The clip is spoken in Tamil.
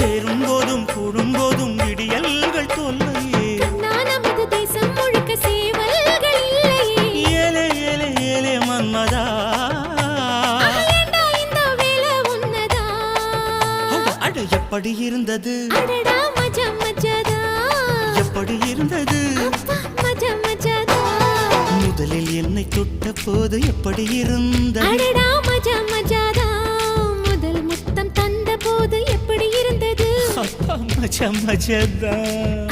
சேரும் போதும் கூடும் போதும் விடியல்கள் தொல்லை நமது தேசம் முழுக்க சேவல்கள் ஏலே ஏலே ஏலே மன்மதா. எப்படி இருந்தது? எப்படி இருந்தது? முதலில் என்னை தொட்ட போது எப்படி இருந்தது? అమ్మ చెమ్మ చేద్దాం.